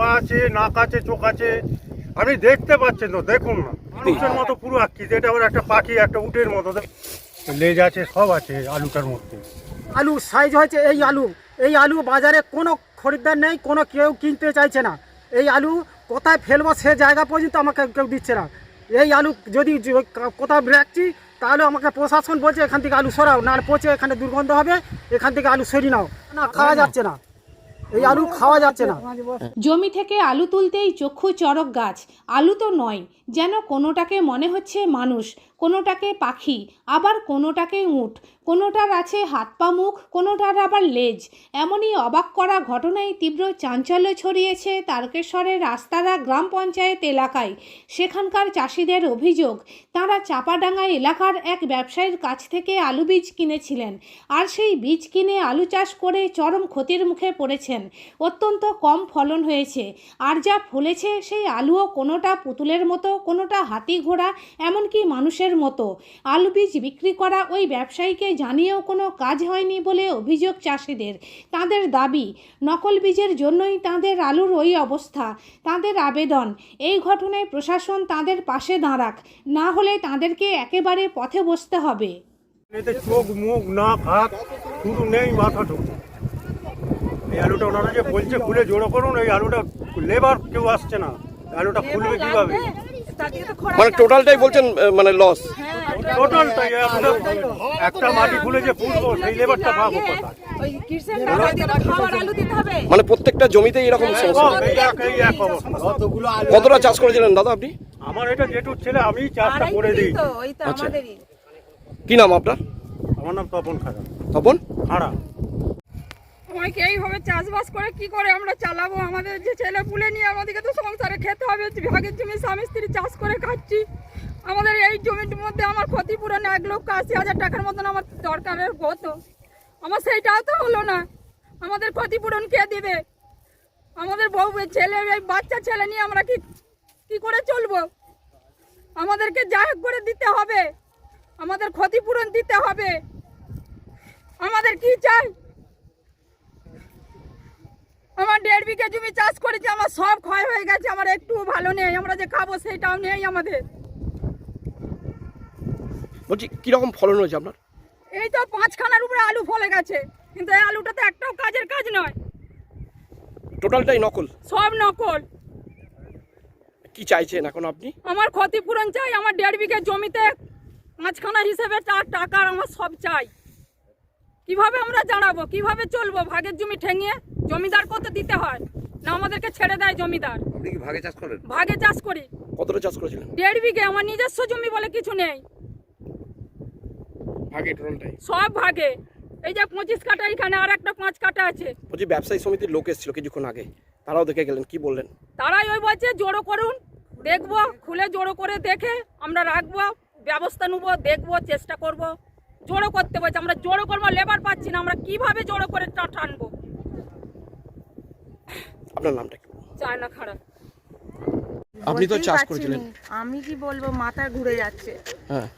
পা আছে, নাক আছে, চোখ আছে। আপনি দেখতে পাচ্ছেন তো, দেখুন না। মানুষের মতো পুরো আকৃতি এটা আবার একটা পাখি, একটা উটের মতো। লেজ আছে, সব আছে আলুটার মধ্যে। আলু সাইজ হয়েছে এই আলু। এই আলু বাজারে কোনো খরিদ্দার নেই, কোনো কেউ কিনতে চাইছে না। এই আলু কোথায় ফেলব সে জায়গা পর্যন্ত আমাকে কেউ দিচ্ছে না। এই আলু যদি কোথাও রাখছি, তাহলে আমাকে প্রশাসন বলছে, এখান থেকে আলু সরাও, না পচে এখানে দুর্গন্ধ হবে, এখান থেকে আলু সরিয়ে নাও। না, খাওয়া যাচ্ছে না। এই আলু খাওয়া যাচ্ছে না। জমি থেকে আলু তুলতেই চক্ষু চরক গাছ। আলু তো নয়, যেন কোনোটাকে মনে হচ্ছে মানুষ, কোনোটাকে পাখি, আবার কোনোটাকে উঁট। কোনোটার আছে হাত পা মুখ, কোনোটার আবার লেজ। এমনই অবাক করা ঘটনায় তীব্র চাঞ্চল্য ছড়িয়েছে তারকেশ্বরের রাস্তারা গ্রাম পঞ্চায়েত এলাকায়। সেখানকার চাষিদের অভিযোগ, তারা চাপাডাঙ্গা এলাকার এক ব্যবসায়ীর কাছ থেকে আলু বীজ কিনেছিলেন আর সেই বীজ কিনে আলু চাষ করে চরম ক্ষতির মুখে পড়েছেন। অত্যন্ত কম ফলন হয়েছে। আর যা ফলেছে, সেই আলুও কোনোটা পুতুলের মতো, কোনোটা হাতি ঘোড়া, এমনকি মানুষের মতো। আলু বীজ বিক্রি করা ওই ব্যবসায়ীকে জানিয়েও কোনো কাজ হয়নি বলে অভিযোগ চাষিদের। তাদের দাবি নকল বীজের জন্যই তাদের আলুর ওই অবস্থা তাদের আবেদন। এই ঘটনায় প্রশাসন তাদের পাশে দাঁড়াক না হলে তাদেরকে একেবারে পথে বসতে হবে। চোখ মুখ নাক হাত শুধু নেই মাথাটুকু এই আলুটা ওনারা যে বলছে খুলে জোড়ো করুন এই আলুটা লেবার কেউ আসছে না। আলুটা খুলবে কীভাবে? মানে টোটালটাই বলছেন মানে লস টোটালটাই একটা মাটি খুলে যে পুষবো সেই লেবারটা পাবো কোথায়? ওই কৃষকরা হয়তো এবার খাবার আলু দিতে হবে। মানে প্রত্যেকটা জমিতেই এরকম সমস্যা। এক অবস্থা। কতটা চাষ করেছিলেন দাদা আপনি? আমার এটা যেটুক ছেলে আমি চাষটা করে দিই। তো ওই তো আচ্ছা। কি নাম আপনার? আমার নাম তপন খাড়া। তপন? খাড়া। আমাকে এইভাবে চাষবাস করে কি করে আমরা চালাবো? আমাদের যে ছেলে পুলে নিয়ে আমাদেরকে তো সংসারে খেতে হবে ভাগের জমি স্বামী স্ত্রী চাষ করে খাচ্ছি। আমাদের এই জমির মধ্যে আমার ক্ষতিপূরণ এক লক্ষ আশি হাজার টাকার মতন আমার দরকারের হতো। আমার সেইটাও তো হলো না। আমাদের ক্ষতিপূরণ কে দিবে? আমাদের বউ, ছেলে বাচ্চা, ছেলে নিয়ে আমরা কি কি করে চলবো? আমাদেরকে যা করে দিতে হবে। আমাদের ক্ষতিপূরণ দিতে হবে। আমাদের কি চাই? আমার দেড় বিঘে জমি চাষ করেছি, আমার সব ক্ষয় হয়ে গেছে, আমার একটু ভালো নেই, আমরা যে খাব সেটাও নেই আমাদের। বলছি কীরকম ফলন হয়েছে আপনার? এই তো পাঁচখানার উপরে আলু ফলে গেছে কিন্তু এই আলুটা তো একটাও কাজের কাজ নয়। টোটালটাই নকল? সব নকল। কি চাইছেন এখন আপনি? আমার ক্ষতিপূরণ চাই আমার দেড় বিঘা জমিতে পাঁচখানা হিসেবে চার টাকার আমার সব চাই। কীভাবে আমরা জানাব? কীভাবে চলবো? ভাগের জমি ঠেঙিয়ে জমিদার কত দিতে হয় না আমাদেরকে ছেড়ে দেয় জমিদার? ভাগে চাষ করেন? ভাগে চাষ করি। কতটা চাষ করেছিলেন? দেড় বিঘে আমার নিজস্ব জমি বলে কিছু নেই। ভাগে টোটালটাই সব ভাগে। এই যে পঁচিশ কাটা এখানে আর একটা পাঁচ কাটা আছে। বলছি ব্যবসায়ী সমিতির লোক এসেছিল কিছুক্ষণ আগে। তারাও দেখে গেলেন কি বললেন? তারাই ওই বলছে জোড়ো করুন দেখব খুলে জোড়ো করে দেখে আমরা রাখব ব্যবস্থা নেব দেখব চেষ্টা করব। জোড়ো করতে বলছে আমরা জোড়ো করব লেবার পাচ্ছি না আমরা কীভাবে জোড়ো করে টা- টানবো? আপনার নামটা কি? চায় না খারাপ আপনি তো চাষ করেছিলেন। আমি কি বলব মাথা ঘুরে যাচ্ছে। হ্যাঁ।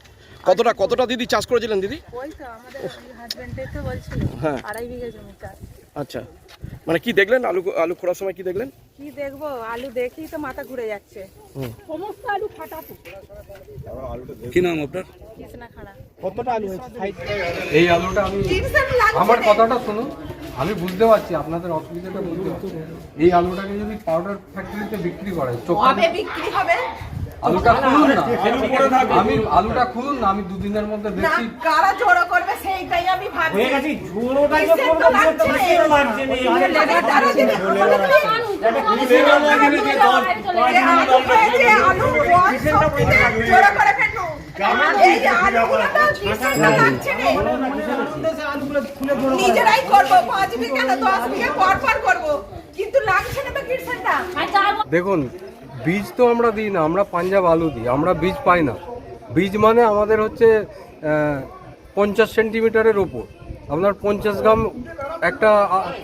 কতটা কতটা দিদি চাষ করেছিলেন দিদি? ওই তো আমাদের হাজবেন্ডে তো বলছিল হ্যাঁ। আড়াই বিঘা জমি চাষ। আচ্ছা। মানে কি দেখলেন আলু আলু খোঁড়ার সময় কি দেখলেন? কি দেখব? আলু দেখেই তো মাথা ঘুরে যাচ্ছে। সমস্ত আলু ফাটাতো কি নাম আপনার? কৃষ্ণা খাড়া। এই আলুটা আমি আমার কথাটা শুনুন। আমি বুঝতে পারছি আপনাদের অসুবিধাটা বুঝতে পারছি। এই আলুটাকে যদি পাউডার ফ্যাক্টরিতে বিক্রি করে চোখে বিক্রি হবে? আলুটা খুলুন না। আমি আলুটা খুলুন না আমি দুদিনের মধ্যে দেখছি। কারা জোড়ো করবে সেইটাই আমি ভাবছি। হয়ে গেছে নিজেরাই করব পাঁচ বিঘা না দশ বিঘা পর পর করব? কিন্তু লাগছে না তো দেখুন বীজ তো আমরা দিই না, আমরা পাঞ্জাব আলু দিই, আমরা বীজ পাই না। বীজ মানে আমাদের হচ্ছে পঞ্চাশ সেন্টিমিটারের ওপর। আপনার পঞ্চাশ গ্রাম একটা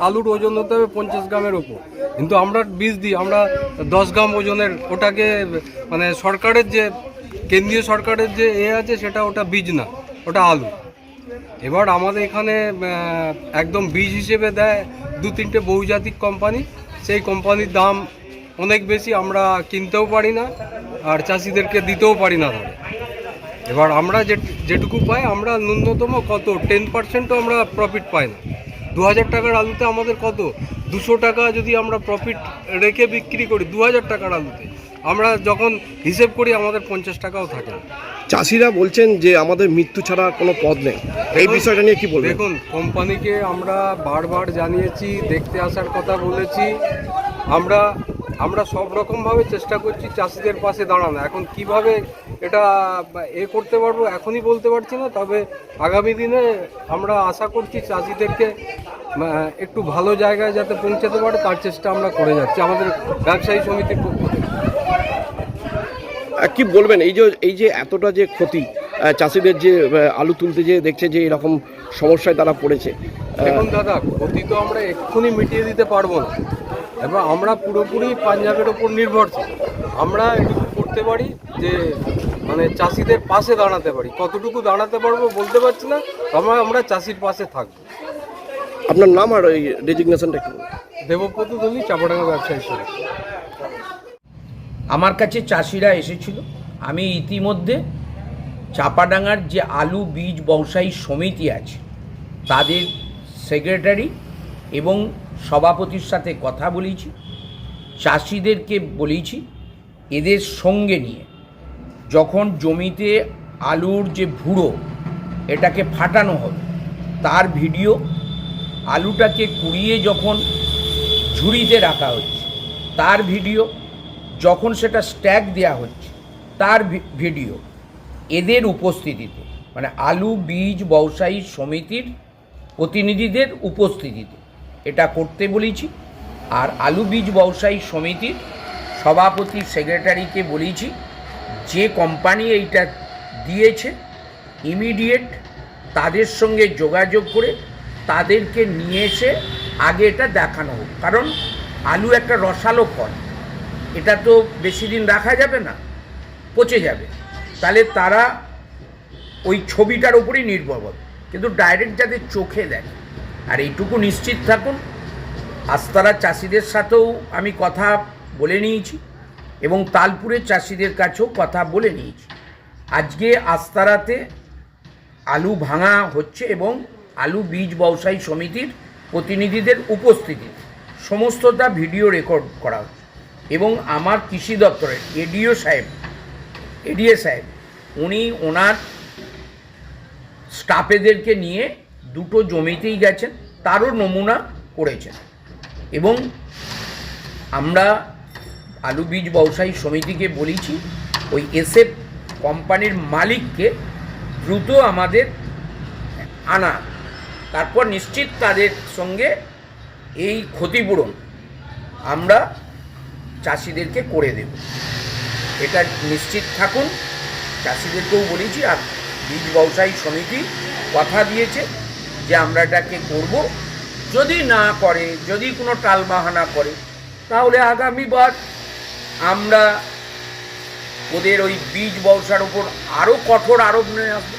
আলুর ওজন হতে হবে পঞ্চাশ গ্রামের ওপর। কিন্তু আমরা বীজ দিই, আমরা দশ গ্রাম ওজনের, ওটাকে মানে সরকারের যে, কেন্দ্রীয় সরকারের যে এ আছে, সেটা ওটা বীজ না, ওটা আলু। এবার আমাদের এখানে একদম বীজ হিসেবে দেয় দু তিনটে বহুজাতিক কোম্পানি সেই কোম্পানির দাম অনেক বেশি আমরা কিনতেও পারি না আর চাষিদেরকে দিতেও পারি না ধরে। এবার আমরা যে যেটুকু পাই আমরা ন্যূনতম কত? টেন পার্সেন্টও আমরা প্রফিট পাই না। দু হাজার টাকার আলুতে আমাদের কত? দুশো টাকা যদি আমরা প্রফিট রেখে বিক্রি করি দু হাজার টাকার আলুতে। আমরা যখন হিসেব করি আমাদের পঞ্চাশ টাকাও থাকে না। চাষিরা বলছেন যে আমাদের মৃত্যু ছাড়া কোনো পথ নেই। এই বিষয়টা নিয়ে কি বলবেন? দেখুন কোম্পানিকে আমরা বারবার জানিয়েছি দেখতে আসার কথা বলেছি। আমরা আমরা সব রকমভাবে চেষ্টা করছি চাষিদের পাশে দাঁড়ানো। এখন কীভাবে এটা এ করতে পারব এখনই বলতে পারছি না তবে আগামী দিনে আমরা আশা করছি চাষিদেরকে একটু ভালো জায়গায় যাতে পৌঁছাতে পারে তার চেষ্টা আমরা করে যাচ্ছি আমাদের ব্যবসায়ী সমিতির পক্ষ থেকে। কি বলবেন? এই যে এই যে এতটা যে ক্ষতি চাষিদের যে আলু তুলতে যে দেখছে যে এরকম সমস্যায় তারা পড়েছে দেখুন দাদা ক্ষতি তো আমরা এক্ষুনি মিটিয়ে দিতে পারব না। এবার আমরা পুরোপুরি পাঞ্জাবের ওপর নির্ভরশীল। আমরা এটুকু করতে পারি যে মানে চাষিদের পাশে দাঁড়াতে পারি। কতটুকু দাঁড়াতে পারব বলতে পারছি না তবে আমরা চাষির পাশে থাকব। আপনার নাম আর ওই ডেজিগনেশনটা বলুন। দেবব্রত দলি চাপাডাঙ্গা ব্যবসায়ী সমিতি। আমার কাছে চাষিরা এসেছিল। আমি ইতিমধ্যে চাপাডাঙ্গার যে আলু বীজ ব্যবসায়ী সমিতি আছে তাদের সেক্রেটারি এবং সভাপতির সাথে কথা বলেছি, চাষিদেরকে বলেছি, এদের সঙ্গে নিয়ে যখন জমিতে আলুর যে ভুড়ো এটাকে ফাটানো হবে, তার ভিডিও আলুটাকে কুড়িয়ে যখন ঝুড়িতে রাখা হচ্ছে, তার ভিডিও যখন সেটা স্ট্যাক দেওয়া হচ্ছে, তার ভিডিও এদের উপস্থিতিতে মানে আলু, বীজ, ব্যবসায়ী সমিতির প্রতিনিধিদের উপস্থিতিতে এটা করতে বলেছি। আর আলু বীজ ব্যবসায়ী সমিতির সভাপতি সেক্রেটারিকে বলেছি, যে কোম্পানি এইটা দিয়েছে ইমিডিয়েট তাদের সঙ্গে যোগাযোগ করে তাদেরকে নিয়ে এসে আগে এটা দেখানো হোক। কারণ আলু একটা রসালো ফল, এটা তো বেশি দিন রাখা যাবে না, পচে যাবে। তাহলে তারা ওই ছবিটার উপরেই নির্ভর কিন্তু ডাইরেক্ট যাদের চোখে দেখে আর এইটুকু নিশ্চিত থাকুন, আস্তারা চাষিদের সাথেও আমি কথা বলে নিয়েছি এবং তালপুরের চাষিদের কাছেও কথা বলে নিয়েছি। আজকে আস্তারাতে আলু ভাঙা হচ্ছে এবং আলু বীজ ব্যবসায়ী সমিতির প্রতিনিধিদের উপস্থিতি। সমস্তটা ভিডিও রেকর্ড করা হচ্ছে এবং আমার কৃষি দপ্তরের এডিও সাহেব, এডিএ সাহেব, উনি ওনার স্টাফেদেরকে নিয়ে দুটো জমিতেই গেছেন, তারও নমুনা করেছেন। এবং আমরা আলু বীজ ব্যবসায়ী সমিতিকে বলেছি, ওই এসএফ কোম্পানির মালিককে দ্রুত আমাদের আনা। তারপর নিশ্চিত তাদের সঙ্গে এই ক্ষতিপূরণ আমরা চাষিদেরকে করে দেব। এটা নিশ্চিত থাকুন, চাষিদেরকেও বলেছি, আর বীজ ব্যবসায়ী সমিতি কথা দিয়েছে। যে আমরা এটাকে করব। যদি না করে, যদি কোনো টালবাহানা করে, তাহলে আগামীবার আমরা ওদের ওই বীজ ব্যবসার উপর আরও কঠোর আরোপ নিয়ে আসব।